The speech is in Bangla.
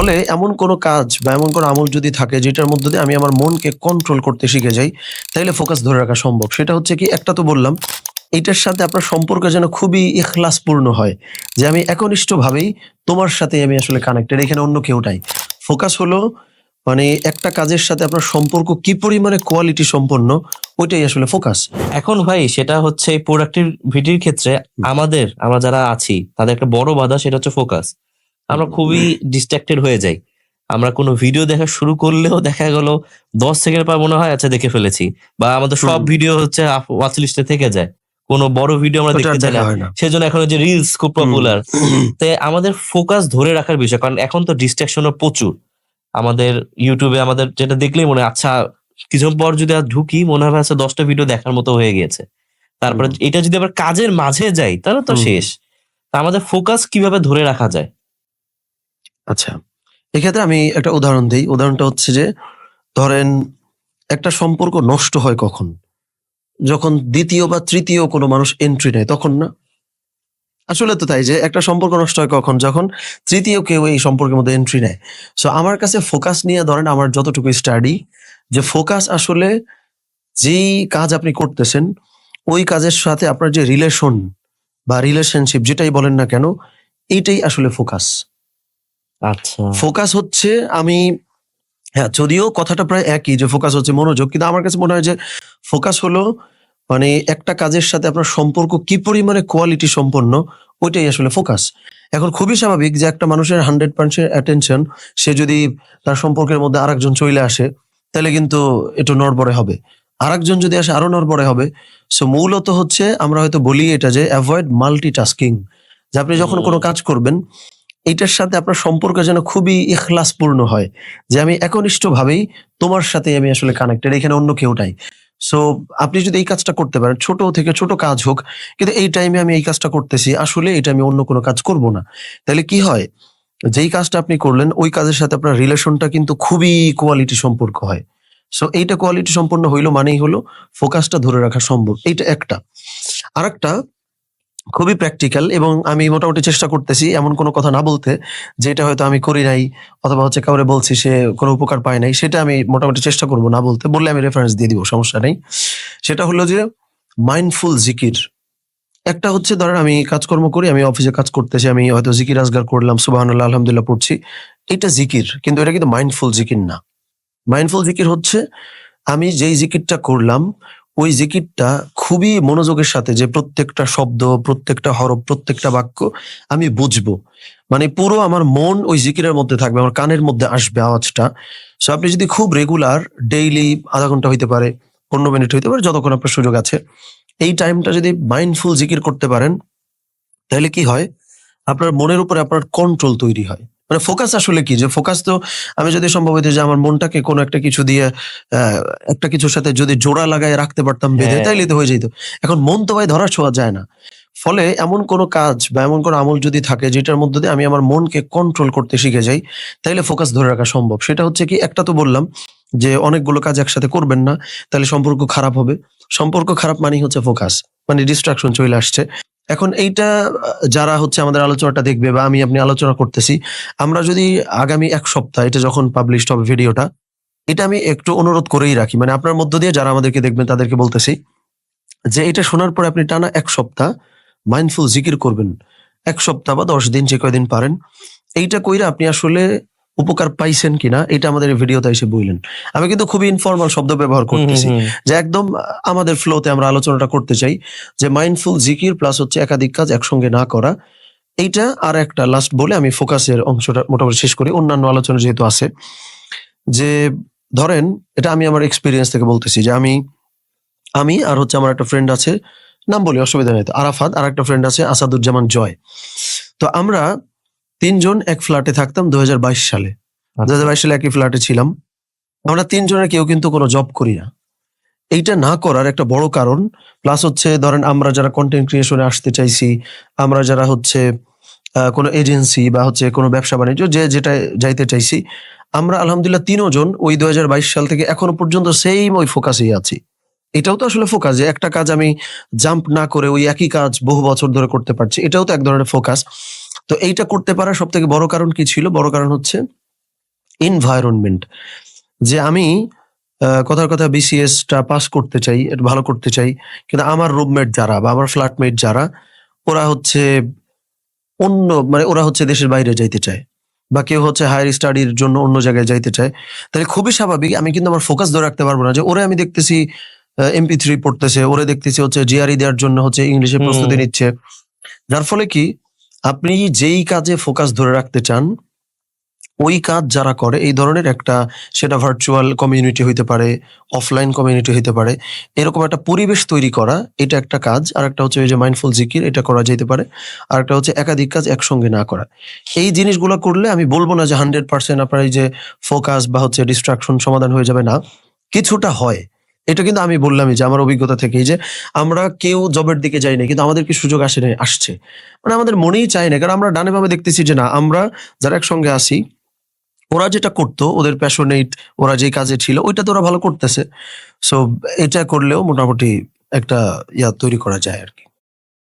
ফলে এমন কোনো কাজ বা এমন কোনো আমল যদি থাকে যেটার মধ্যে দিয়ে আমি আমার মনকে কন্ট্রোল করতে শিখে যাই তাহলে ফোকাস ধরে রাখা সম্ভব। সেটা হচ্ছে কি, একটা তো বললাম, এটার সাথে আপনার সম্পর্ক যেন খুবই ইখলাসপূর্ণ হয়, যে আমি একনিষ্ঠভাবেই তোমার সাথে আমি আসলে কানেক্টেড এখানে অন্য কেউ নাই। ফোকাস হলো মানে একটা কাজের সাথে আপনার সম্পর্ক কি পরিমাণে কোয়ালিটি সম্পন্ন, ওইটাই আসলে ফোকাস এখন ভাই, সেটা হচ্ছে প্রোডাক্টিভিটির ক্ষেত্রে আমাদের, আমরা যারা আছি, তাদের একটা বড় বাধা, সেটা হচ্ছে ফোকাস আমরা খুবই ডিস্ট্রাক্টেড হয়ে যাই। আমরা কোনো ভিডিও দেখা শুরু করলেও দেখা গেল দশ সেকেন্ড পর মনে হয় আচ্ছা দেখে ফেলেছি। বা আমাদের সব ভিডিও হচ্ছে ওয়াচ লিস্টে থেকে যায়। কোনো বড় ভিডিও আমরা দেখতে চাই না। সেজন্য এখন যে রিলস খুব পপুলার তো আমাদের ফোকাস ধরে রাখার বিষয় কারণ এখন তো ডিস্ট্রাকশনও প্রচুর। আমাদের ইউটিউবে আমাদের যেটা দেখলেই মনে হয়, আচ্ছা কিছুক্ষণ পর যদি আর ঢুকি মনে হবে আচ্ছা দশটা ভিডিও দেখার মতো হয়ে গিয়েছে। তারপরে এটা যদি আবার কাজের মাঝে যাই তাহলে তো শেষ। আমাদের ফোকাস কীভাবে ধরে রাখা যায়? আচ্ছা এক্ষেত্রে আমি একটা উদাহরণ দিই। উদাহরণটা হচ্ছে যে, ধরেন একটা সম্পর্ক নষ্ট হয় কখন? যখন দ্বিতীয় বা তৃতীয় কোনো মানুষ এন্ট্রি নেয়, তখন না? আসলে তো তাই যে, একটা সম্পর্ক নষ্ট হয় কখন? যখন তৃতীয় কেউ এই সম্পর্কের মধ্যে এন্ট্রি নেয়। সো আমার কাছে ফোকাস নিয়ে ধরেন আমার যতটুকু স্টাডি যে ফোকাস আসলে যেই কাজ আপনি করতেছেন, ওই কাজের সাথে আপনার যে রিলেশন বা রিলেশনশিপ যেটাই বলেন না কেন এইটাই আসলে ফোকাস আচ্ছা। ফোকাস হচ্ছে আমি হ্যাঁ যদিও কথাটা প্রায় একই যে ফোকাস হচ্ছে মনোযোগ কিন্তু আমার কাছে মনে হয় যে ফোকাস হলো মানে একটা কাজের সাথে আপনার সম্পর্ক কি পরিমাণে কোয়ালিটি সম্পন্ন ওইটাই আসলে ফোকাস। এখন খুবই স্বাভাবিক যে একটা মানুষের হান্ড্রেড পার্সেন্ট অ্যাটেনশন সে যদি তার সম্পর্কের মধ্যে আরেকজন চলে আসে তাহলে কিন্তু একটু নড়বড়ে হবে। আরেকজন যদি আসে আরও নড়বড়ে হবে। সো মূলত হচ্ছে আমরা হয়তো বলি এটা যে অ্যাভয়েড মাল্টি টাস্কিং যে আপনি যখন কোনো কাজ করবেন এইটার সাথে আপনার সম্পর্ক যেন খুবই ইখলাসপূর্ণ হয়, যে আমি একনিষ্ঠভাবেই তোমার সাথে আমি আসলে কানেক্টেড এখানে অন্য কেউ নাই। সো আপনি যদি এই কাজটা করতে পারেন, ছোট থেকে ছোট কাজ হোক, কিন্তু এই টাইমে আমি এই কাজটা করতেছি, আসলে এটা আমি অন্য কোনো কাজ করব না। তাহলে কি হয়? যেই কাজটা আপনি করলেন, ওই কাজের সাথে আপনার রিলেশনটা কিন্তু খুবই কোয়ালিটি সম্পর্ক হয়। সো এইটা কোয়ালিটি সম্পন্ন হইল মানেই হলো ফোকাসটা ধরে রাখা সম্ভব, এইটা একটা। আরেকটা খুবই প্র্যাকটিক্যাল এবং আমি মোটামুটি চেষ্টা করতেছি এমন কোনো কথা না বলতে, যেটা হয়তো আমি করি নাই অথবা হচ্ছে কাউরে বলছি সে কোনো উপকার পায় নাই, সেটা আমি মোটামুটি চেষ্টা করব না বলতে। বললে আমি রেফারেন্স দিয়ে দিব, সমস্যা নেই। সেটা হলো যে মাইন্ডফুল জিকির একটা হচ্ছে ধরেন আমি কাজকর্ম করি, আমি অফিসে কাজ করতেছি, আমি হয়তো জিকির আজগার করলাম, সুবাহানুল্লাহ, আলহামদুলিল্লাহ পড়ছি। এটা জিকির কিন্তু এটা কিন্তু মাইন্ডফুল জিকির না। মাইন্ডফুল জিকির হচ্ছে আমি যেই জিকিরটা করলাম ওই জিকিরটা খুবই মনোযোগের সাথে যে প্রত্যেকটা শব্দ, প্রত্যেকটা হরফ, প্রত্যেকটা বাক্য আমি বুঝব। মানে পুরো আমার মন ওই জিকিরের মধ্যে থাকবে, আমার কানের মধ্যে আসবে আওয়াজটা। সো আপনি যদি খুব রেগুলার ডেইলি আধা ঘণ্টা হইতে পারে, পনেরো মিনিট হইতে পারে, যতক্ষণ আপনার সুযোগ আছে, এই টাইমটা যদি মাইন্ডফুল জিকির করতে পারেন, তাহলে কি হয়? আপনার মনের উপরে আপনার কন্ট্রোল তৈরি হয়। মানে ফোকাস আসলে কি? যে ফোকাস তো আমি যদি সম্ভব হইতে যে আমার মনটাকে কোনো একটা কিছু দিয়ে একটা কিছুর সাথে যদি জোড়া লাগায় রাখতে পারতাম বেঁধে হ্যাঁ। তাইলে তো হয়ে যেত এখন মন তো ভাই ধরা ছোঁয়া যায় না। ফলে এমন কোনো কাজ বা এমন কোনো আমল যদি থাকে যেটার মধ্যে দিয়ে আমি আমার মনকে কন্ট্রোল করতে শিখে যাই তাইলে ফোকাস ধরে রাখা সম্ভব। সেটা হচ্ছে কি একটা তো বললাম যে অনেকগুলো কাজ একসাথে করবেন না তাহলে সম্পর্ক খারাপ হবে। সম্পর্ক খারাপ মানেই হচ্ছে ফোকাস মানে ডিস্ট্রাকশন চলে আসছে। এখন এইটা, যারা হচ্ছে আমাদের আলোচনাটা দেখবে বা আমি আপনি আলোচনা করতেছি, আমরা যদি আগামী এক সপ্তাহ এটা যখন পাবলিশ হবে ভিডিওটা, এটা আমি একটু অনুরোধ করেই রাখি। মানে আপনার মধ্য দিয়ে যারা আমাদেরকে দেখবেন তাদেরকে বলতেছি যে এটা শোনার পরে আপনি টানা এক সপ্তাহ মাইন্ডফুল জিকির করবেন। এক সপ্তাহ বা দশ দিন যে কয়দিন পারেন, এইটা কইরা আপনি আসলে উপকার পাইছেন কিনা এটা আমাদের ভিডিওতে এসে বললেন আমি কিন্তু খুবই ইনফর্মাল শব্দ ব্যবহার করতেছি যে একদম আমাদের ফ্লোতে আমরা আলোচনাটা করতে চাই যে মাইন্ডফুল জিকির প্লাস হচ্ছে একাধিক কাজ একসঙ্গে না করা এইটা আর একটা লাস্ট বলে আমি ফোকাসের অংশটা মোটামুটি শেষ করি অন্যান্য আলোচনা যেহেতু আছে যে ধরেন এটা আমি আমার এক্সপিরিয়েন্স থেকে বলতেছি যে আমি আমি আর হচ্ছে আমার একটা ফ্রেন্ড আছে নাম বলি অসুবিধা নেই তো আরাফাত আর একটা ফ্রেন্ড আছে আসাদুজ্জামান জয়। তো আমরা তিনজন এক ফ্ল্যাটে থাকতাম দুই হাজার বাইশ সালে। দুই হাজার বাইশ সালে একই ফ্ল্যাটে ছিলাম। আমরা তিনজনের কেউ কিন্তু কোনো জব করি না। এইটা না করার একটা বড় কারণ প্লাস হচ্ছে ধরেন আমরা যারা কন্টেন্ট ক্রিয়েশনে আসতে চাইছি আমরা যারা হচ্ছে কোনো এজেন্সি বা হচ্ছে কোনো ব্যবসা বাণিজ্য যে যেটা যাইতে চাইছি আমরা আলহামদুলিল্লাহ তিনজন ওই দুই হাজার বাইশ সাল থেকে এখনও পর্যন্ত সেম ওই ফোকাসেই আছি। এটাও তো আসলে ফোকাস যে একটা কাজ আমি জাম্প না করে ওই একই কাজ বহু বছর ধরে করতে পারছি এটাও তো এক ধরনের ফোকাস তো এইটা করতে পারার সব থেকে বড় কারণ কি ছিল? বড় কারণ হচ্ছে এনভায়রনমেন্ট যে আমি কথার কথা বিসিএস টা পাস করতে চাই ভালো করতে চাই কিন্তু আমার রুমমেট যারা বা আমার ফ্ল্যাটমেট যারা ওরা হচ্ছে অন্য মানে ওরা হচ্ছে দেশের বাইরে যাইতে চায় বা কেউ হচ্ছে হায়ার স্টাডির জন্য অন্য জায়গায় যাইতে চায়। তাহলে খুবই স্বাভাবিক আমি কিন্তু আমার ফোকাস ধরে রাখতে পারব না যে ওরে আমি দেখতেছি এমপি থ্রি পড়তেছে ওরে দেখতেছি হচ্ছে জিআরই দেওয়ার জন্য হচ্ছে ইংলিশে প্রস্তুতি নিচ্ছে। যার ফলে কি আপনি যেই কাজে ফোকাস ধরে রাখতে চান, ওই কাজ যারা করে, এই ধরনের একটা সেটা ভার্চুয়াল কমিউনিটি হইতে পারে অফলাইন কমিউনিটি হইতে পারে, এরকম একটা পরিবেশ তৈরি করা, এটা একটা কাজ। আর একটা হচ্ছে ওই যে মাইন্ডফুল জিকির এটা করা যেতে পারে। আর একটা হচ্ছে একাধিক কাজ একসঙ্গে না করা। এই জিনিসগুলো করলে আমি বলব না যে হান্ড্রেড পার্সেন্ট আপনার এই যে ফোকাস বা হচ্ছে ডিস্ট্রাকশন সমাধান হয়ে যাবে না। কিছুটা হয়। এটা কিন্তু আমি বললামই যে আমার অভিজ্ঞতা থেকেই যে আমরা কেউ জবের দিকে যাই না কিন্তু আমাদের কি সুযোগ আসে না আসছে। মানে আমাদের মনেই চাই না, কারণ আমরা ডানে ভাবে দেখতেছি যে না, আমরা যারা একসঙ্গে আসি ওরা যেটা করতো, ওদের প্যাশনেট ওরা যে কাজে ছিল, ওইটা তো ওরা ভালো করতেছে। সো এটা করলেও মোটামুটি একটা ইয়া তৈরি করা যায় আর কি।